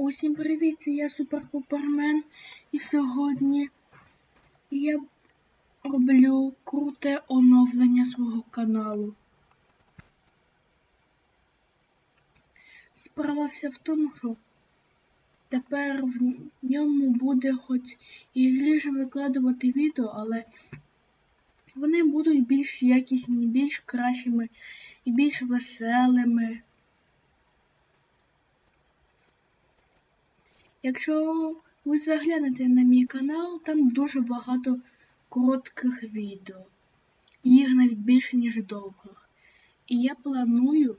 Усім привіт, це я Супер Пупермен і сьогодні я роблю круте оновлення свого каналу. Справа вся в тому, що тепер в ньому буде хоч і ріже викладувати відео, але вони будуть більш якісні, більш кращими і більш веселими. Якщо ви заглянете на мій канал, там дуже багато коротких відео. Їх навіть більше, ніж довгих. І я планую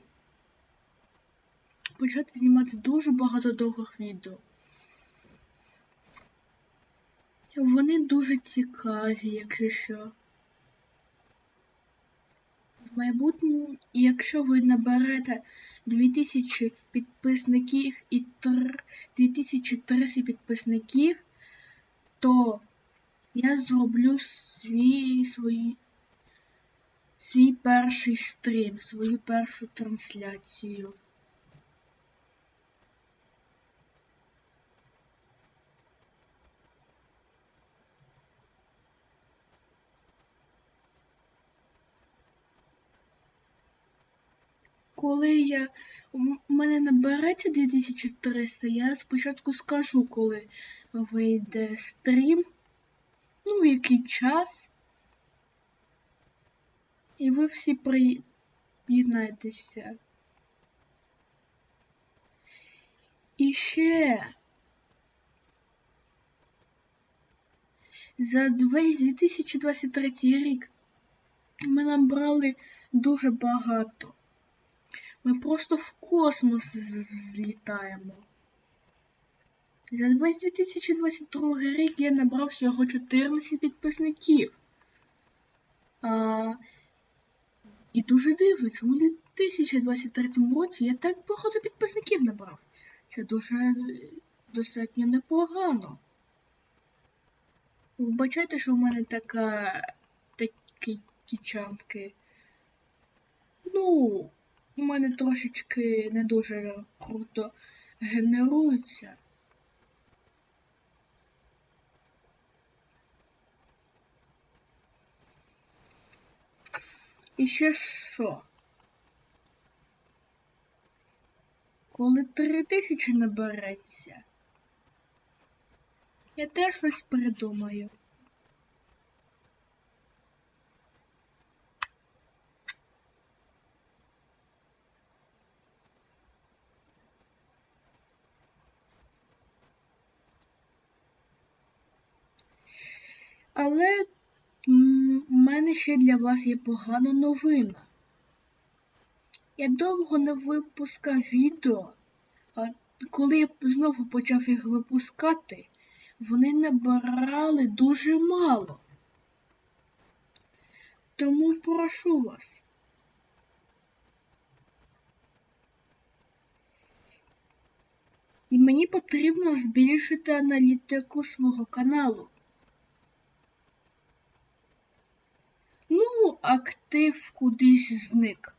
почати знімати дуже багато довгих відео. Вони дуже цікаві, якщо що. В і якщо ви наберете 2000 підписників і 2300 підписників, то я зроблю свій, свій, свій перший стрім, свою першу трансляцію. Коли я у мене набереться 2300, я спочатку скажу, коли вийде стрім, ну, в який час. І ви всі приєднайтеся. І ще за 2023 рік ми набрали дуже багато. Ми просто в космос злітаємо. За весь 2022 рік я набрав всього 14 підписників. А, І дуже дивно, чому в 2023 році я так багато підписників набрав. Це дуже достатньо непогано. Вибачайте, що в мене така такі тічанки. Ну у мене трошечки не дуже круто генеруються. І ще що? Коли три тисячі набереться, я теж щось придумаю. Але в мене ще для вас є погана новина. Я довго не випускав відео, а коли я знову почав їх випускати, вони набирали дуже мало. Тому прошу вас. І мені потрібно збільшити аналітику свого каналу. Ну, актив кудись зник.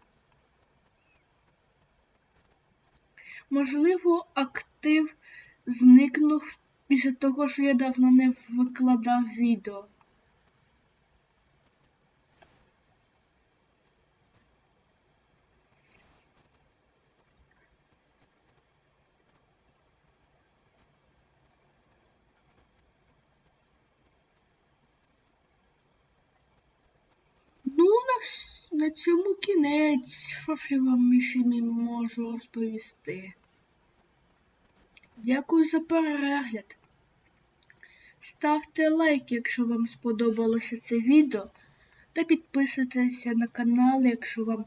Можливо, актив зникнув після того, що я давно не викладав відео. Ну, на, цьому кінець. Що ж я вам ще не можу розповісти? Дякую за перегляд. Ставте лайк, якщо вам сподобалося це відео, та підписуйтеся на канал, якщо вам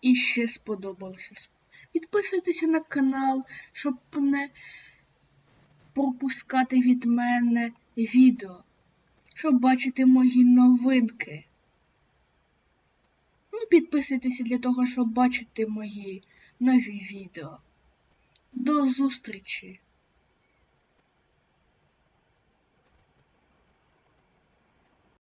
іще сподобалося. Підписуйтеся на канал, щоб не пропускати від мене відео, щоб бачити мої новинки. Підписуйтеся для того, щоб бачити мої нові відео. До зустрічі!